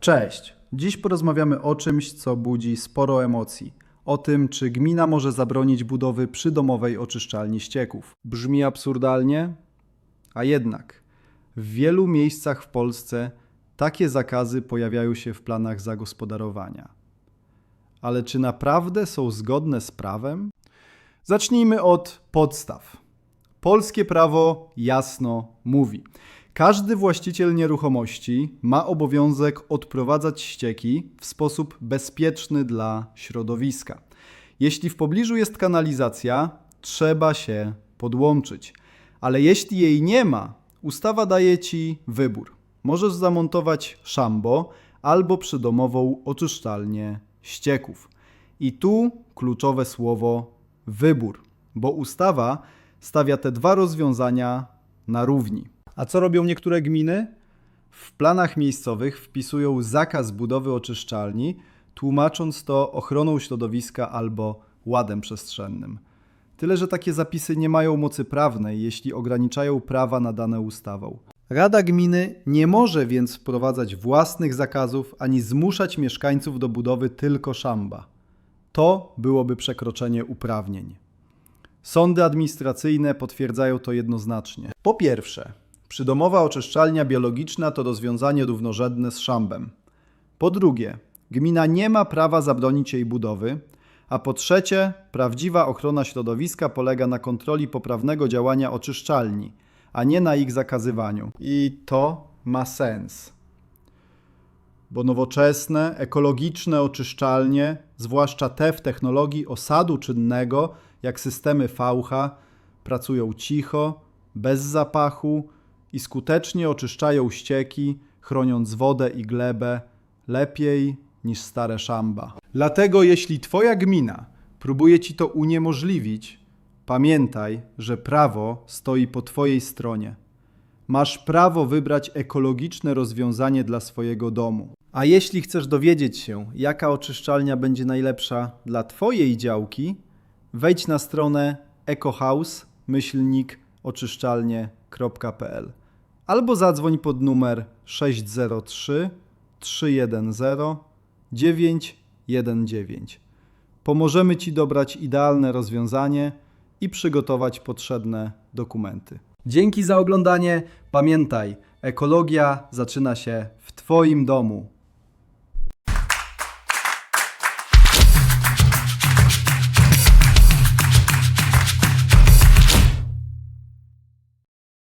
Cześć! Dziś porozmawiamy o czymś, co budzi sporo emocji. O tym, czy gmina może zabronić budowy przydomowej oczyszczalni ścieków. Brzmi absurdalnie? A jednak, w wielu miejscach w Polsce takie zakazy pojawiają się w planach zagospodarowania. Ale czy naprawdę są zgodne z prawem? Zacznijmy od podstaw. Polskie prawo jasno mówi: każdy właściciel nieruchomości ma obowiązek odprowadzać ścieki w sposób bezpieczny dla środowiska. Jeśli w pobliżu jest kanalizacja, trzeba się podłączyć. Ale jeśli jej nie ma, ustawa daje ci wybór. Możesz zamontować szambo albo przydomową oczyszczalnię ścieków. I tu kluczowe słowo wybór, bo ustawa stawia te dwa rozwiązania na równi. A co robią niektóre gminy? W planach miejscowych wpisują zakaz budowy oczyszczalni, tłumacząc to ochroną środowiska albo ładem przestrzennym. Tyle, że takie zapisy nie mają mocy prawnej, jeśli ograniczają prawa nadane ustawą. Rada gminy nie może więc wprowadzać własnych zakazów ani zmuszać mieszkańców do budowy tylko szamba. To byłoby przekroczenie uprawnień. Sądy administracyjne potwierdzają to jednoznacznie. Po pierwsze, przydomowa oczyszczalnia biologiczna to rozwiązanie równorzędne z szambem. Po drugie, gmina nie ma prawa zabronić jej budowy. A po trzecie, prawdziwa ochrona środowiska polega na kontroli poprawnego działania oczyszczalni, a nie na ich zakazywaniu. I to ma sens bo nowoczesne, ekologiczne oczyszczalnie, zwłaszcza te w technologii osadu czynnego, jak systemy VH, pracują cicho, bez zapachu i skutecznie oczyszczają ścieki, chroniąc wodę i glebę lepiej niż stare szamba. Dlatego jeśli twoja gmina próbuje ci to uniemożliwić, pamiętaj, że prawo stoi po twojej stronie. Masz prawo wybrać ekologiczne rozwiązanie dla swojego domu. A jeśli chcesz dowiedzieć się, jaka oczyszczalnia będzie najlepsza dla Twojej działki, wejdź na stronę ecohouse-oczyszczalnie.pl albo zadzwoń pod numer 603 310 919. Pomożemy Ci dobrać idealne rozwiązanie i przygotować potrzebne dokumenty. Dzięki za oglądanie. Pamiętaj, ekologia zaczyna się w Twoim domu.